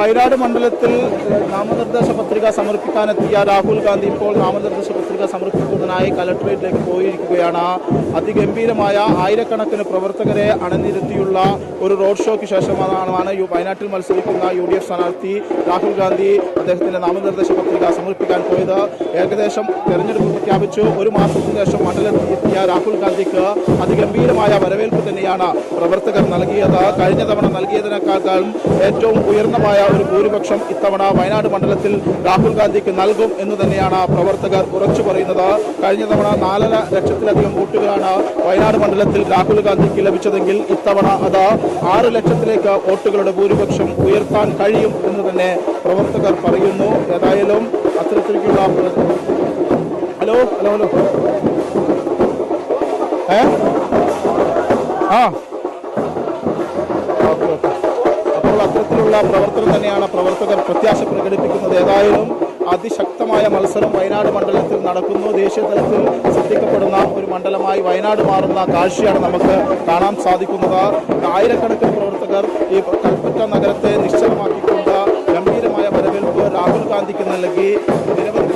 വയനാട് മണ്ഡലത്തിൽ നാമനിർദ്ദേശ പത്രിക സമർപ്പിക്കാനെത്തിയ രാഹുൽ ഗാന്ധി ഇപ്പോൾ നാമനിർദ്ദേശ പത്രിക സമർപ്പിക്കുന്നതിനായി കലക്ടറേറ്റിലേക്ക് പോയിരിക്കുകയാണ്. അതിഗംഭീരമായ ആയിരക്കണക്കിന് പ്രവർത്തകരെ അണിനിരത്തിയുള്ള ഒരു റോഡ് ഷോയ്ക്ക് ശേഷമാണ് വയനാട്ടിൽ മത്സരിക്കുന്ന യു ഡി എഫ് സ്ഥാനാർത്ഥി രാഹുൽ ഗാന്ധി അദ്ദേഹത്തിന്റെ നാമനിർദ്ദേശ പത്രിക സമർപ്പിക്കാൻ പോയത്. ഏകദേശം തെരഞ്ഞെടുപ്പ് പ്രഖ്യാപിച്ചു. ഒരു മാസത്തിന് ശേഷം മണ്ഡലത്തിൽ എത്തിയ രാഹുൽ ഗാന്ധിക്ക് അതിഗംഭീരമായ വരവേൽപ്പ് തന്നെയാണ് പ്രവർത്തകർ നൽകിയത്. കഴിഞ്ഞ തവണ നൽകിയതിനേക്കാൾ ഏറ്റവും ഉയർന്നമായ ഒരു ഭൂരിപക്ഷം ഇത്തവണ വയനാട് മണ്ഡലത്തിൽ രാഹുൽ ഗാന്ധിക്ക് നൽകും എന്ന് തന്നെയാണ് പ്രവർത്തകർ ഉറച്ചു പറയുന്നത്. കഴിഞ്ഞ തവണ നാലര ലക്ഷത്തിലധികം വോട്ടുകളാണ് വയനാട് മണ്ഡലത്തിൽ രാഹുൽ ഗാന്ധിക്ക് ലഭിച്ചതെങ്കിൽ ഇത്തവണ അത് ആറ് ലക്ഷത്തിലേക്ക് വോട്ടുകളുടെ ഭൂരിപക്ഷം ഉയർത്താൻ കഴിയും എന്ന് തന്നെ പ്രവർത്തകർ പറയുന്നു. ഏതായാലും അത്തരത്തിലേക്കുള്ള ഹലോ ഹലോ ഹലോ. ഏ? ആ. അപ്പോൾ അത്തരത്തിലുള്ള പ്രവർത്തനം തന്നെയാണ് പ്രവർത്തകർ പ്രത്യാശ പ്രകടിപ്പിക്കുന്നത്. ഏതായാലും അതിശക്തമായ മത്സരം വയനാട് മണ്ഡലത്തിൽ നടക്കുന്നു. ദേശീയ തലത്തിൽ ശ്രദ്ധിക്കപ്പെടുന്ന ഒരു മണ്ഡലമായി വയനാട് മാറുന്ന കാഴ്ചയാണ് നമുക്ക് കാണാൻ സാധിക്കുന്നത്. ആയിരക്കണക്കിന് പ്രവർത്തകർ ഈ കൽപ്പറ്റ നഗരത്തെ നിശ്ചലമാക്കിക്കൊണ്ട് ഗംഭീരമായ വരവേൽപ്പ് രാഹുൽ ഗാന്ധിക്ക് നൽകി. നിരവധി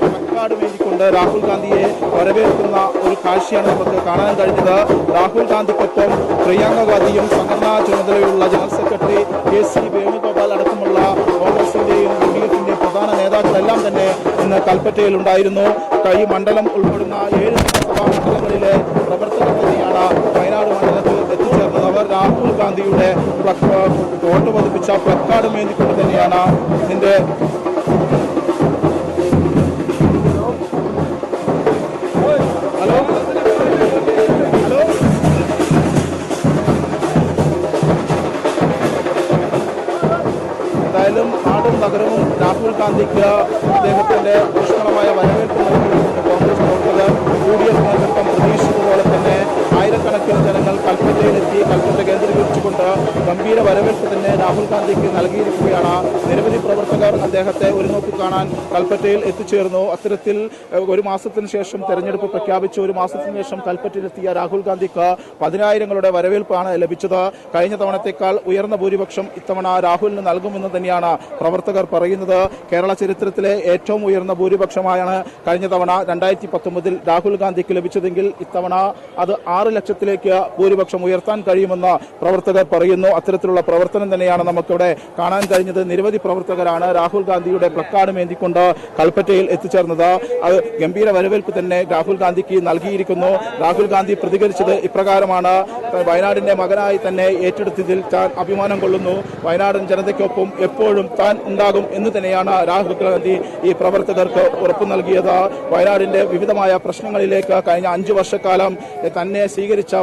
പ്ലക്കാർഡ് വേദിക്കൊണ്ട് രാഹുൽ ഗാന്ധിയെ വരവേൽക്കുന്ന ഒരു കാഴ്ചയാണ് നമുക്ക് കാണാൻ കഴിഞ്ഞത്. രാഹുൽ ഗാന്ധിക്കൊപ്പം പ്രിയങ്ക ഗാന്ധിയും സംഘടനാ ചുമതലയുള്ള general secretary K C Venugopal അടക്കമുള്ള കോൺഗ്രസിന്റെയും യു ഡി എഫിന്റെയും പ്രധാന നേതാക്കളെല്ലാം തന്നെ ഇന്ന് കൽപ്പറ്റയിൽ ഉണ്ടായിരുന്നു. കൈ മണ്ഡലം ഉൾപ്പെടുന്ന ഏഴ് നിയമസഭാ മണ്ഡലങ്ങളിലെ പ്രവർത്തകർ തന്നെയാണ് വയനാട് മണ്ഡലത്തിൽ എത്തിച്ചേർന്നത്. അവർ രാഹുൽ ഗാന്ധിയുടെ വോട്ട് പതിപ്പിച്ച പ്ലക്കാർഡ് മേന്തിക്കൊണ്ട് തന്നെയാണ് ഇതിന്റെ രാഹുൽ ഗാന്ധിക്ക് അദ്ദേഹത്തിന്റെ ഊഷ്മളമായ വരവേൽപ്പ് നൽകിയിട്ടുണ്ട് കോൺഗ്രസ് പ്രവർത്തകർ യു ഡി എഫ് നേതൃത്വം പ്രതീക്ഷിച്ചതുപോലെ തന്നെ ആയിരക്കണക്കിന് കൽപ്പറ്റയിലെത്തി കൽപ്പറ്റ കേന്ദ്രീകരിച്ചുകൊണ്ട് ഗംഭീര വരവേൽപ്പ് തന്നെ രാഹുൽ ഗാന്ധിക്ക് നൽകിയിരിക്കുകയാണ്. നിരവധി പ്രവർത്തകർ അദ്ദേഹത്തെ ഒരു നോക്കി കാണാൻ കൽപ്പറ്റയിൽ എത്തിച്ചേർന്നു. അത്തരത്തിൽ ഒരു മാസത്തിന് ശേഷം തെരഞ്ഞെടുപ്പ് പ്രഖ്യാപിച്ചു ഒരു മാസത്തിന് ശേഷം കൽപ്പറ്റയിലെത്തിയ രാഹുൽ ഗാന്ധിക്ക് പതിനായിരങ്ങളുടെ വരവേൽപ്പാണ് ലഭിച്ചത്. കഴിഞ്ഞ തവണത്തേക്കാൾ ഉയർന്ന ഭൂരിപക്ഷം ഇത്തവണ രാഹുലിന് നൽകുമെന്ന് തന്നെയാണ് പ്രവർത്തകർ പറയുന്നത്. കേരള ചരിത്രത്തിലെ ഏറ്റവും ഉയർന്ന ഭൂരിപക്ഷമായാണ് കഴിഞ്ഞ തവണ രണ്ടായിരത്തി പത്തൊമ്പതിൽ രാഹുൽ ഗാന്ധിക്ക് ലഭിച്ചതെങ്കിൽ ഇത്തവണ അത് ആറ് ലക്ഷത്തിലേക്ക് ഭൂരിപക്ഷം ഉയർത്താൻ കഴിയുമെന്ന് പ്രവർത്തകർ പറയുന്നു. അത്തരത്തിലുള്ള പ്രവർത്തനം തന്നെയാണ് നമുക്കിവിടെ കാണാൻ കഴിഞ്ഞത്. നിരവധി പ്രവർത്തകരാണ് രാഹുൽ ഗാന്ധിയുടെ പ്ലക്കാർഡ് മേന്തിക്കൊണ്ട് കൽപ്പറ്റയിൽ എത്തിച്ചേർന്നത്. അത് ഗംഭീര വരവേൽപ്പ് തന്നെ രാഹുൽ ഗാന്ധിക്ക് നൽകിയിരിക്കുന്നു. രാഹുൽ ഗാന്ധി പ്രതികരിച്ചത് ഇപ്രകാരമാണ്. വയനാടിന്റെ മകനായി തന്നെ ഏറ്റെടുത്തതിൽ താൻ അഭിമാനം കൊള്ളുന്നു. വയനാടൻ ജനതയ്ക്കൊപ്പം എപ്പോഴും താൻ ഉണ്ടാകും എന്ന് തന്നെയാണ് രാഹുൽ ഗാന്ധി ഈ പ്രവർത്തകർക്ക് ഉറപ്പു നൽകിയത്. വയനാടിന്റെ വിവിധമായ പ്രശ്നങ്ങളിലേക്ക് കഴിഞ്ഞ അഞ്ചു വർഷക്കാലം തന്നെ സ്വീകരിച്ച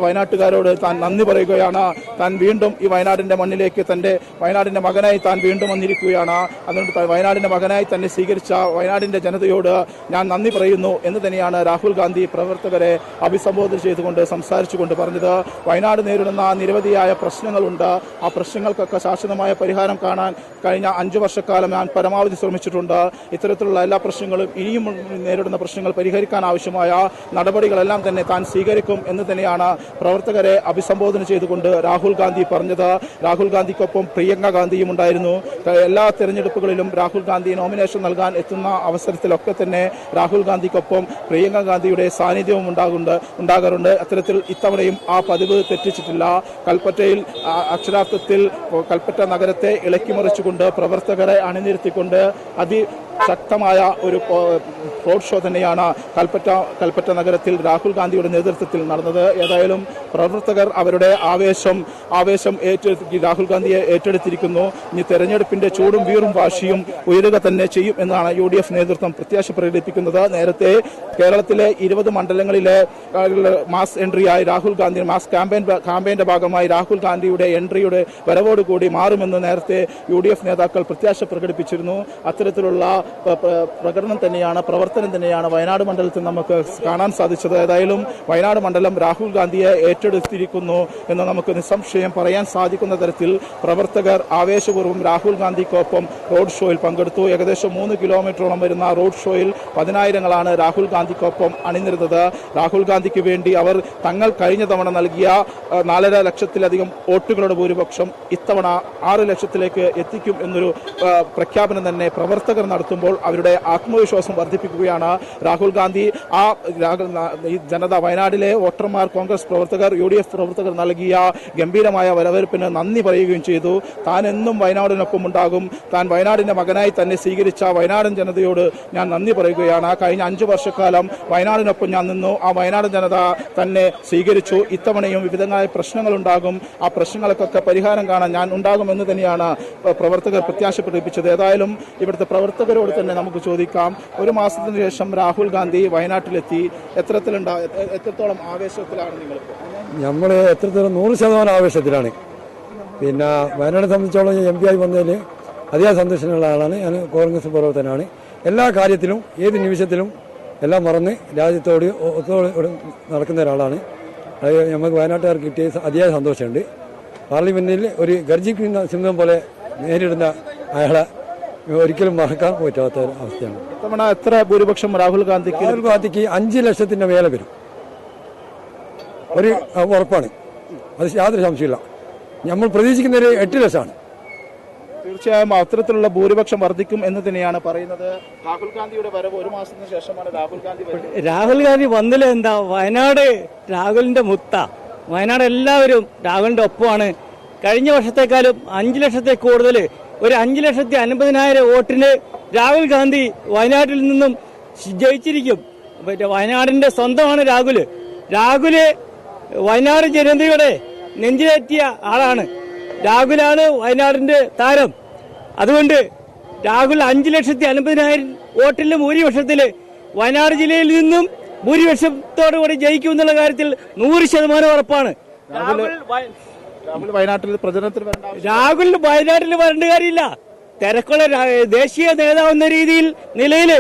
വയനാട്ടുകാരോട് താൻ നന്ദി പറയുകയാണ്. താൻ വീണ്ടും ഈ വയനാടിന്റെ മണ്ണിലേക്ക് തന്റെ വയനാടിന്റെ മകനായി താൻ വീണ്ടും വന്നിരിക്കുകയാണ്. അതുകൊണ്ട് വയനാടിന്റെ മകനായി തന്നെ സ്വീകരിച്ച വയനാടിന്റെ ജനതയോട് ഞാൻ നന്ദി പറയുന്നു എന്ന് തന്നെയാണ് രാഹുൽ ഗാന്ധി പ്രവർത്തകരെ അഭിസംബോധന ചെയ്തുകൊണ്ട് സംസാരിച്ചുകൊണ്ട് പറഞ്ഞത്. വയനാട് നേരിടുന്ന നിരവധിയായ പ്രശ്നങ്ങളുണ്ട്. ആ പ്രശ്നങ്ങൾക്കൊക്കെ ശാശ്വതമായ പരിഹാരം കാണാൻ കഴിഞ്ഞ അഞ്ചു വർഷക്കാലം ഞാൻ പരമാവധി ശ്രമിച്ചിട്ടുണ്ട്. ഇത്തരത്തിലുള്ള എല്ലാ പ്രശ്നങ്ങളും ഇനിയും നേരിടുന്ന പ്രശ്നങ്ങൾ പരിഹരിക്കാൻ ആവശ്യമായ നടപടികളെല്ലാം തന്നെ താൻ സ്വീകരിക്കും എന്ന് തന്നെയാണ് പ്രവർത്തകരെ അഭിസംബോധന ചെയ്തുകൊണ്ട് രാഹുൽ ഗാന്ധി പറഞ്ഞത് രാഹുൽ ഗാന്ധിക്കൊപ്പം പ്രിയങ്ക ഗാന്ധിയും ഉണ്ടായിരുന്നു. എല്ലാ തെരഞ്ഞെടുപ്പുകളിലും രാഹുൽ ഗാന്ധി നോമിനേഷൻ നൽകാൻ എത്തുന്ന അവസരത്തിലൊക്കെ തന്നെ രാഹുൽ ഗാന്ധിക്കൊപ്പം പ്രിയങ്ക ഗാന്ധിയുടെ സാന്നിധ്യവും ഉണ്ടാകുന്നുണ്ട് ഉണ്ടാകാറുണ്ട്. അത്തരത്തിൽ ഇത്തവണയും ആ പതിവ് തെറ്റിച്ചിട്ടില്ല. കൽപ്പറ്റയിൽ അക്ഷരാർത്ഥത്തിൽ കൽപ്പറ്റ നഗരത്തെ ഇളക്കിമറിച്ചുകൊണ്ട് പ്രവർത്തകരെ അണിനിരത്തിക്കൊണ്ട് അതി ശക്തമായ ഒരു റോഡ് ഷോ തന്നെയാണ് കൽപ്പറ്റ കൽപ്പറ്റ നഗരത്തിൽ രാഹുൽ ഗാന്ധിയുടെ നേതൃത്വത്തിൽ നടന്നത്. ഏതായാലും പ്രവർത്തകർ അവരുടെ ആവേശം ആവേശം ഏറ്റെടുത്ത് രാഹുൽ ഗാന്ധിയെ ഏറ്റെടുത്തിരിക്കുന്നു. ഇനി തെരഞ്ഞെടുപ്പിന്റെ ചൂടും വീറും വാശിയും ഉയരുക തന്നെ ചെയ്യും എന്നാണ് യു നേതൃത്വം പ്രത്യാശ പ്രകടിപ്പിക്കുന്നത്. നേരത്തെ കേരളത്തിലെ ഇരുപത് മണ്ഡലങ്ങളിലെ മാസ് എൻട്രിയായി രാഹുൽ ഗാന്ധി മാസ് ക്യാമ്പയിൻ ക്യാമ്പയിന്റെ ഭാഗമായി രാഹുൽ ഗാന്ധിയുടെ എൻട്രിയുടെ വരവോടുകൂടി മാറുമെന്ന് നേരത്തെ യു ഡി എഫ് നേതാക്കൾ പ്രത്യാശ പ്രകടിപ്പിച്ചിരുന്നു. അത്തരത്തിലുള്ള പ്രകടനം തന്നെയാണ് പ്രവർത്തനം തന്നെയാണ് വയനാട് മണ്ഡലത്തിൽ നമുക്ക് കാണാൻ സാധിച്ചത്. ഏതായാലും വയനാട് മണ്ഡലം രാഹുൽ ഗാന്ധിയെ ഏറ്റെടുത്തിരിക്കുന്നു എന്ന് നമുക്ക് നിസ്സംശയം പറയാൻ സാധിക്കുന്ന തരത്തിൽ പ്രവർത്തകർ ആവേശപൂർവം രാഹുൽ ഗാന്ധിക്കൊപ്പം റോഡ് ഷോയിൽ പങ്കെടുത്തു. ഏകദേശം മൂന്ന് കിലോമീറ്ററോളം വരുന്ന റോഡ് ഷോയിൽ പതിനായിരങ്ങളാണ് രാഹുൽ ഗാന്ധിക്കൊപ്പം അണിനിരുന്നത്. രാഹുൽ ഗാന്ധിക്ക് വേണ്ടി അവർ തങ്ങൾ കഴിഞ്ഞ തവണ നൽകിയ നാലര ലക്ഷത്തിലധികം വോട്ടുകളുടെ ഭൂരിപക്ഷം ഇത്തവണ ആറ് ലക്ഷത്തിലേക്ക് എത്തിക്കും എന്നൊരു പ്രഖ്യാപനം തന്നെ പ്രവർത്തകർ നടത്തുമ്പോൾ അവരുടെ ആത്മവിശ്വാസം വർദ്ധിപ്പിക്കുകയാണ്. രാഹുൽ ഗാന്ധി ആ ജനത വയനാട്ടിലെ വോട്ടർമാർ കോൺഗ്രസ് പ്രവർത്തകർ യു ഡി എഫ് പ്രവർത്തകർ നൽകിയ ഗംഭീരമായ വരവേൽപ്പിന് നന്ദി പറയുകയും ചെയ്തു. താൻ എന്നും വയനാടിനൊപ്പം ഉണ്ടാകും. താൻ വയനാടിന്റെ മകനായി തന്നെ സ്വീകരിച്ച വയനാടൻ ജനതയോട് ഞാൻ നന്ദി പറയുകയാണ്. കഴിഞ്ഞ അഞ്ചു വർഷക്കാലം വയനാടിനൊപ്പം ഞാൻ നിന്നു. ആ വയനാടൻ ജനത തന്നെ സ്വീകരിച്ചു. ഇത്തവണയും വിവിധങ്ങളായ പ്രശ്നങ്ങളുണ്ടാകും. ആ പ്രശ്നങ്ങൾക്കൊക്കെ പരിഹാരം കാണാൻ ഞാൻ ഉണ്ടാകുമെന്ന് തന്നെയാണ് പ്രവർത്തകർ പ്രത്യാശ പ്രകടിപ്പിച്ചത് ഏതായാലും ഇവിടുത്തെ പ്രവർത്തകരോട് തന്നെ നമുക്ക് ചോദിക്കാം. ഒരു മാസത്തിന് ശേഷം രാഹുൽ ഗാന്ധി വയനാട്ടിലെത്തി. എത്രത്തിലുണ്ടാ എത്രത്തോളം ആവേശത്തിലാണ് നിങ്ങളിപ്പോൾ നമ്മൾ എത്രത്തോളം നൂറ് ശതമാനം ആവേശത്തിലാണ്. പിന്നെ വയനാട് സംബന്ധിച്ചോളം എം പി ആയി വന്നതിൽ അതിയായ സന്തോഷമുള്ള ആളാണ്. ഞാൻ കോൺഗ്രസ് പ്രവർത്തനമാണ് എല്ലാ കാര്യത്തിലും ഏത് നിമിഷത്തിലും എല്ലാം മറന്ന് രാജ്യത്തോട് ഒത്തോടെ നടക്കുന്ന ഒരാളാണ്. അത് നമുക്ക് വയനാട്ടുകാർക്ക് കിട്ടിയ അതിയായ സന്തോഷമുണ്ട്. പാർലമെന്റിൽ ഒരു ഗർജിക്കുന്ന സിംഹം പോലെ നേരിടുന്ന അയാളെ ഒരിക്കലും മറക്കാൻ പറ്റാത്ത അവസ്ഥയാണ്. എത്ര ഭൂരിപക്ഷം രാഹുൽ ഗാന്ധിക്ക്? രാഹുൽ ഗാന്ധിക്ക് അഞ്ച് ലക്ഷത്തിന്റെ മേലെ വരും. ഒരു ഉറപ്പാണ്. അത് യാതൊരു സംശയമില്ല നമ്മൾ പ്രതീക്ഷിക്കുന്ന ഒരു എട്ട് ലക്ഷമാണ് തീർച്ചയായും അത്തരത്തിലുള്ള ഭൂരിപക്ഷം വർദ്ധിക്കും എന്ന് തന്നെയാണ് പറയുന്നത്. രാഹുൽ ഗാന്ധിയുടെ വരവ് ഒരു മാസത്തിന് ശേഷമാണ് രാഹുൽ ഗാന്ധി രാഹുൽ ഗാന്ധി വന്നില്ല എന്താ? വയനാട് രാഹുലിന്റെ മുത്ത. വയനാട് എല്ലാവരും രാഹുലിന്റെ ഒപ്പമാണ്. കഴിഞ്ഞ വർഷത്തെക്കാളും അഞ്ചു ലക്ഷത്തെ കൂടുതൽ ഒരു അഞ്ചു ലക്ഷത്തി അൻപതിനായിരം വോട്ടിന് രാഹുൽ ഗാന്ധി വയനാട്ടിൽ നിന്നും ജയിച്ചിരിക്കും. മറ്റേ വയനാടിന്റെ സ്വന്തമാണ് രാഹുൽ രാഹുൽ വയനാട് ജനതയുടെ നെഞ്ചിലേറ്റിയ ആളാണ്. രാഹുലാണ് വയനാടിന്റെ താരം. അതുകൊണ്ട് രാഹുൽ അഞ്ചു ലക്ഷത്തി അൻപതിനായിരം വോട്ടിലും ഭൂരിപക്ഷത്തിൽ വയനാട് ജില്ലയിൽ നിന്നും ഭൂരിപക്ഷത്തോടുകൂടി ജയിക്കും എന്നുള്ള കാര്യത്തിൽ നൂറ് ശതമാനം ഉറപ്പാണ്. രാഹുൽ വയനാട്ടിൽ രാഹുൽ വയനാട്ടിൽ വരേണ്ട കാര്യമില്ല. തിരക്കുള്ള ദേശീയ നേതാവെന്ന രീതിയിൽ നിലയിൽ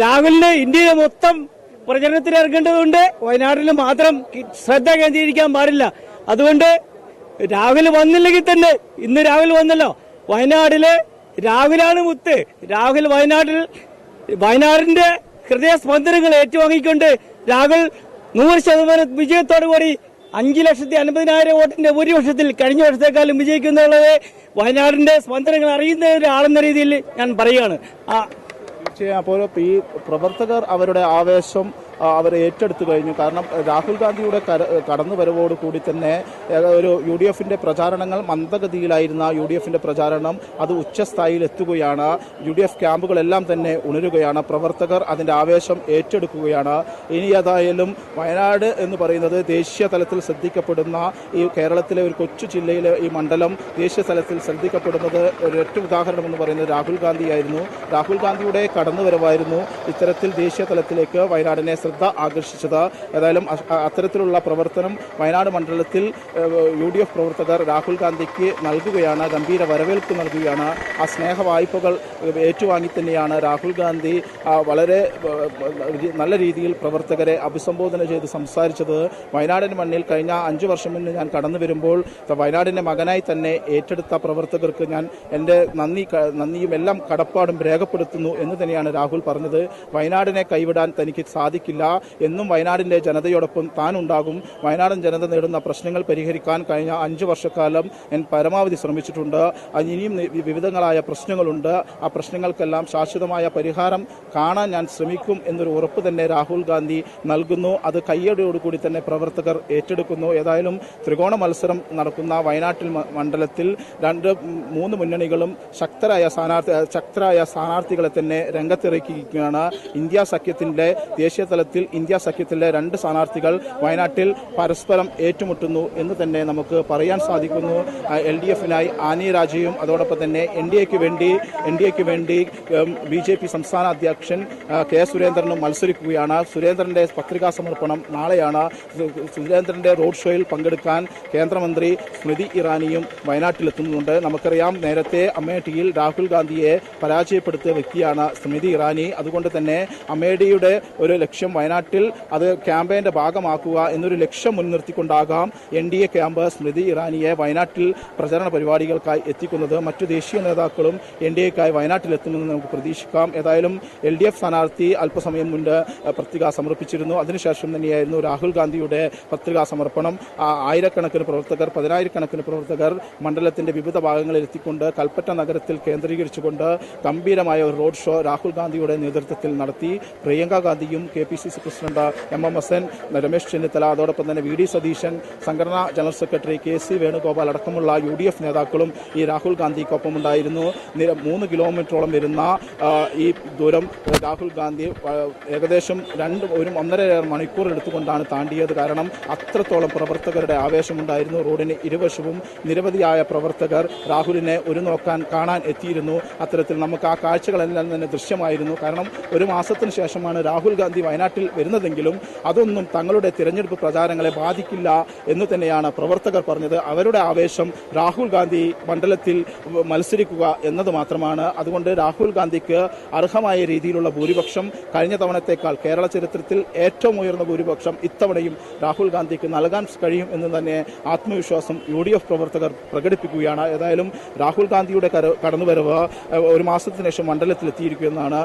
രാഹുലിന് ഇന്ത്യയിലെ മൊത്തം പ്രചരണത്തിന് ഇറങ്ങേണ്ടതുണ്ട്. വയനാട്ടിൽ മാത്രം ശ്രദ്ധ കേന്ദ്രീകരിക്കാൻ പാടില്ല. അതുകൊണ്ട് രാഹുൽ വന്നില്ലെങ്കിൽ തന്നെ ഇന്ന് രാഹുൽ വന്നല്ലോ. വയനാട്ടിൽ രാഹുലാണ് മുത്ത്. രാഹുൽ വയനാട്ടിൽ വയനാടിന്റെ ഹൃദയസ്പന്ദനങ്ങൾ ഏറ്റുവാങ്ങിക്കൊണ്ട് രാഹുൽ നൂറ് ശതമാനം വിജയത്തോടു കൂടി അഞ്ചു ലക്ഷത്തി അൻപതിനായിരം വോട്ടിന്റെ വർഷത്തിൽ കഴിഞ്ഞ വർഷത്തെക്കാളും വിജയിക്കുന്നുള്ളത് വയനാടിന്റെ സ്പന്ദനങ്ങൾ അറിയുന്ന ഒരാളെന്ന രീതിയിൽ ഞാൻ പറയുകയാണ്. പോലും അപ്പോൾ ഈ പ്രവർത്തകർ അവരുടെ ആവേശം അവർ ഏറ്റെടുത്തു കഴിഞ്ഞു. കാരണം രാഹുൽ ഗാന്ധിയുടെ കടന്നുവരവോട് കൂടി തന്നെ ഒരു യു ഡി എഫിന്റെ പ്രചാരണങ്ങൾ മന്ദഗതിയിലായിരുന്ന യു ഡി എഫിന്റെ പ്രചാരണം അത് ഉച്ചസ്ഥായിയിൽ എത്തുകയാണ്. യു ഡി എഫ് ക്യാമ്പുകളെല്ലാം തന്നെ ഉണരുകയാണ്. പ്രവർത്തകർ അതിന്റെ ആവേശം ഏറ്റെടുക്കുകയാണ്. ഇനി ഏതായാലും വയനാട് എന്ന് പറയുന്നത് ദേശീയ തലത്തിൽ ശ്രദ്ധിക്കപ്പെടുന്ന ഈ കേരളത്തിലെ ഒരു കൊച്ചു ജില്ലയിലെ ഈ മണ്ഡലം ദേശീയ തലത്തിൽ ശ്രദ്ധിക്കപ്പെടുന്നത് ഒരൊറ്റ ഉദാഹരണം എന്ന് പറയുന്നത് രാഹുൽ ഗാന്ധിയായിരുന്നു. രാഹുൽ ഗാന്ധിയുടെ കടന്നുവരവായിരുന്നു. ഇത്തരത്തിൽ ദേശീയ തലത്തിലേക്ക് വയനാടിനെ ശ്രദ്ധ ആകർഷിച്ചത്. ഏതായാലും അത്തരത്തിലുള്ള പ്രവർത്തനം വയനാട് മണ്ഡലത്തിൽ യു ഡി എഫ് പ്രവർത്തകർ രാഹുൽ ഗാന്ധിക്ക് നൽകുകയാണ് ഗംഭീര വരവേൽപ്പ് നൽകുകയാണ്. ആ സ്നേഹ വായ്പകൾ ഏറ്റുവാങ്ങി തന്നെയാണ് രാഹുൽ ഗാന്ധി വളരെ നല്ല രീതിയിൽ പ്രവർത്തകരെ അഭിസംബോധന ചെയ്ത് സംസാരിച്ചത്. വയനാടിന് മണ്ണിൽ കഴിഞ്ഞ അഞ്ച് വർഷം മുന്നേ ഞാൻ കടന്നു വരുമ്പോൾ വയനാടിന്റെ മകനായി തന്നെ ഏറ്റെടുത്ത പ്രവർത്തകർക്ക് ഞാൻ എന്റെ നന്ദി നന്ദിയും എല്ലാം കടപ്പാടും രേഖപ്പെടുത്തുന്നു എന്ന് തന്നെയാണ് രാഹുൽ പറഞ്ഞത്. വയനാടിനെ കൈവിടാൻ തനിക്ക് സാധിക്കില്ല. എന്നും വയനാടിന്റെ ജനതയോടൊപ്പം താൻ ഉണ്ടാകും വയനാടൻ ജനത നേടുന്ന പ്രശ്നങ്ങൾ പരിഹരിക്കാൻ കഴിഞ്ഞ അഞ്ച് വർഷക്കാലം ഞാൻ പരമാവധി ശ്രമിച്ചിട്ടുണ്ട്. ഇനിയും വിവിധങ്ങളായ പ്രശ്നങ്ങളുണ്ട്. ആ പ്രശ്നങ്ങൾക്കെല്ലാം ശാശ്വതമായ പരിഹാരം കാണാൻ ഞാൻ ശ്രമിക്കും എന്നൊരു ഉറപ്പ് തന്നെ രാഹുൽ ഗാന്ധി നൽകുന്നു. അത് കയ്യടിയോടുകൂടി തന്നെ പ്രവർത്തകർ ഏറ്റെടുക്കുന്നു. ഏതായാലും ത്രികോണ മത്സരം നടക്കുന്ന വയനാട്ടിൽ മണ്ഡലത്തിൽ രണ്ട് മൂന്ന് മുന്നണികളും ശക്തരായ സ്ഥാനാർത്ഥി ശക്തരായ സ്ഥാനാർത്ഥികളെ തന്നെ രംഗത്തിറക്കിയിരിക്കുകയാണ്. ഇന്ത്യ സഖ്യത്തിന്റെ ദേശീയ ഇന്ത്യ സഖ്യത്തിലെ രണ്ട് സ്ഥാനാർത്ഥികൾ വയനാട്ടിൽ പരസ്പരം ഏറ്റുമുട്ടുന്നു എന്ന് തന്നെ നമുക്ക് പറയാൻ സാധിക്കുന്നു. എൽ ഡി എഫിനായി ആനി രാജയും അതോടൊപ്പം തന്നെ എൻ ഡി എക്ക് വേണ്ടി എൻ ഡി എക്ക് വേണ്ടി ബി ജെ പി സംസ്ഥാന അധ്യക്ഷൻ കെ സുരേന്ദ്രനും മത്സരിക്കുകയാണ്. സുരേന്ദ്രന്റെ പത്രികാ സമർപ്പണം നാളെയാണ്. സുരേന്ദ്രന്റെ റോഡ് ഷോയിൽ പങ്കെടുക്കാൻ കേന്ദ്രമന്ത്രി സ്മൃതി ഇറാനിയും വയനാട്ടിലെത്തുന്നുണ്ട്. നമുക്കറിയാം നേരത്തെ അമേഠിയിൽ രാഹുൽ ഗാന്ധിയെ പരാജയപ്പെടുത്തിയ വ്യക്തിയാണ് സ്മൃതി ഇറാനി. അതുകൊണ്ട് തന്നെ അമേഠിയുടെ ഒരു ലക്ഷ്യം വയനാട്ടിൽ അത് ക്യാമ്പയിന്റെ ഭാഗമാക്കുക എന്നൊരു ലക്ഷ്യം മുൻനിർത്തിക്കൊണ്ടാകാം N D A camp Smriti ഇറാനിയെ വയനാട്ടിൽ പ്രചരണ പരിപാടികൾക്കായി എത്തിക്കുന്നത്. മറ്റു ദേശീയ നേതാക്കളും എൻ ഡി എക്കായി വയനാട്ടിലെത്തുമെന്ന് നമുക്ക് പ്രതീക്ഷിക്കാം. ഏതായാലും എൽ ഡി എഫ് സ്ഥാനാർത്ഥി അല്പസമയം മുൻപ് പത്രിക സമർപ്പിച്ചിരുന്നു. അതിനുശേഷം തന്നെയായിരുന്നു രാഹുൽ ഗാന്ധിയുടെ പത്രികാ സമർപ്പണം. ആയിരക്കണക്കിന് പ്രവർത്തകർ പതിനായിരക്കണക്കിന് പ്രവർത്തകർ മണ്ഡലത്തിന്റെ വിവിധ ഭാഗങ്ങളിൽ എത്തിക്കൊണ്ട് കൽപ്പറ്റ നഗരത്തിൽ കേന്ദ്രീകരിച്ചുകൊണ്ട് ഗംഭീരമായ ഒരു റോഡ് ഷോ രാഹുൽ ഗാന്ധിയുടെ നേതൃത്വത്തിൽ നടത്തി. പ്രിയങ്ക ഗാന്ധിയും K P C C president M M Hassan Ramesh Chennithala അതോടൊപ്പം തന്നെ വി ഡി സതീശൻ സംഘടനാ general secretary K C Venugopal അടക്കമുള്ള യു ഡി എഫ് നേതാക്കളും ഈ രാഹുൽ ഗാന്ധിക്കൊപ്പം ഉണ്ടായിരുന്നു. മൂന്ന് കിലോമീറ്ററോളം വരുന്ന ഈ ദൂരം രാഹുൽ ഗാന്ധി ഏകദേശം രണ്ട് ഒരു ഒന്നര മണിക്കൂർ എടുത്തുകൊണ്ടാണ് താണ്ടിയത്. കാരണം അത്രത്തോളം പ്രവർത്തകരുടെ ആവേശമുണ്ടായിരുന്നു. റോഡിന് ഇരുവശവും നിരവധിയായ പ്രവർത്തകർ രാഹുലിനെ ഒരു നോക്കാൻ കാണാൻ എത്തിയിരുന്നു. അത്തരത്തിൽ നമുക്ക് ആ കാഴ്ചകളെല്ലാം തന്നെ ദൃശ്യമായിരുന്നു. കാരണം ഒരു മാസത്തിന് ശേഷമാണ് രാഹുൽ ഗാന്ധി വയനാട്ടിൽ വരുന്നതെങ്കിലും അതൊന്നും തങ്ങളുടെ തിരഞ്ഞെടുപ്പ് പ്രചാരങ്ങളെ ബാധിക്കില്ല എന്ന് തന്നെയാണ് പ്രവർത്തകർ പറഞ്ഞത്. അവരുടെ ആവേശം രാഹുൽ ഗാന്ധി മണ്ഡലത്തിൽ മത്സരിക്കുക എന്നത് മാത്രമാണ്. അതുകൊണ്ട് രാഹുൽ ഗാന്ധിക്ക് അർഹമായ രീതിയിലുള്ള ഭൂരിപക്ഷം കഴിഞ്ഞ തവണത്തേക്കാൾ കേരള ചരിത്രത്തിൽ ഏറ്റവും ഉയർന്ന ഭൂരിപക്ഷം ഇത്തവണയും രാഹുൽ ഗാന്ധിക്ക് നൽകാൻ കഴിയും എന്ന് തന്നെ ആത്മവിശ്വാസം യു ഡി എഫ് പ്രവർത്തകർ പ്രകടിപ്പിക്കുകയാണ്. ഏതായാലും രാഹുൽ ഗാന്ധിയുടെ കടന്നുവരവ് ഒരു മാസത്തിന് ശേഷം മണ്ഡലത്തിൽ എത്തിയിരിക്കുമെന്നാണ്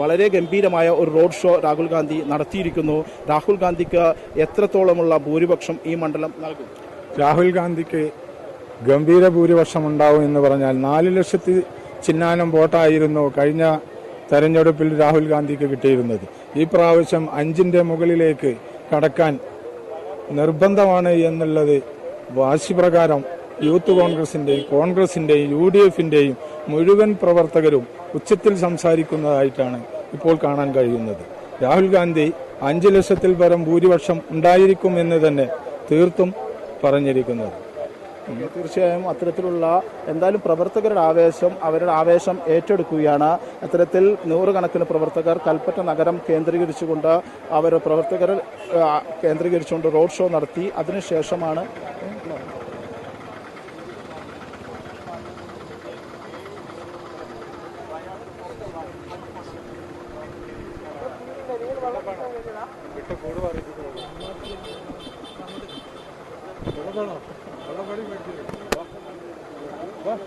വളരെ ഗംഭീരമായ ഒരു റോഡ് ഷോ രാഹുൽ ഗാന്ധി നടത്തിയിരിക്കുന്നു. രാഹുൽ ഗാന്ധിക്ക് എത്രത്തോളമുള്ള ഭൂരിപക്ഷം ഈ മണ്ഡലം നൽകും? രാഹുൽ ഗാന്ധിക്ക് ഗംഭീര ഭൂരിപക്ഷം ഉണ്ടാവും എന്ന് പറഞ്ഞാൽ നാല് ലക്ഷത്തി ചിന്നാനം വോട്ടായിരുന്നു കഴിഞ്ഞ തെരഞ്ഞെടുപ്പിൽ രാഹുൽ ഗാന്ധിക്ക് കിട്ടിയിരുന്നത്. ഈ പ്രാവശ്യം അഞ്ചിന്റെ മുകളിലേക്ക് കടക്കാൻ നിർബന്ധമാണ് എന്നുള്ളത് വാശിപ്രകാരം യൂത്ത് കോൺഗ്രസിന്റെയും കോൺഗ്രസിന്റെയും യു ഡി എഫിന്റെയും മുഴുവൻ പ്രവർത്തകരും ഉച്ചത്തിൽ സംസാരിക്കുന്നതായിട്ടാണ് ഇപ്പോൾ കാണാൻ കഴിയുന്നത്. രാഹുൽ ഗാന്ധി അഞ്ച് ലക്ഷത്തിൽ പരം ഭൂരിപക്ഷം ഉണ്ടായിരിക്കും എന്ന് തന്നെ തീർത്തും പറഞ്ഞിരിക്കുന്നത്. തീർച്ചയായും അത്തരത്തിലുള്ള എന്തായാലും പ്രവർത്തകരുടെ ആവേശം അവരുടെ ആവേശം ഏറ്റെടുക്കുകയാണ്. അത്തരത്തിൽ നൂറുകണക്കിന് പ്രവർത്തകർ കൽപ്പറ്റ നഗരം കേന്ദ്രീകരിച്ചുകൊണ്ട് അവരുടെ പ്രവർത്തകർ കേന്ദ്രീകരിച്ചുകൊണ്ട് റോഡ് ഷോ നടത്തി. അതിനുശേഷമാണ് Bak.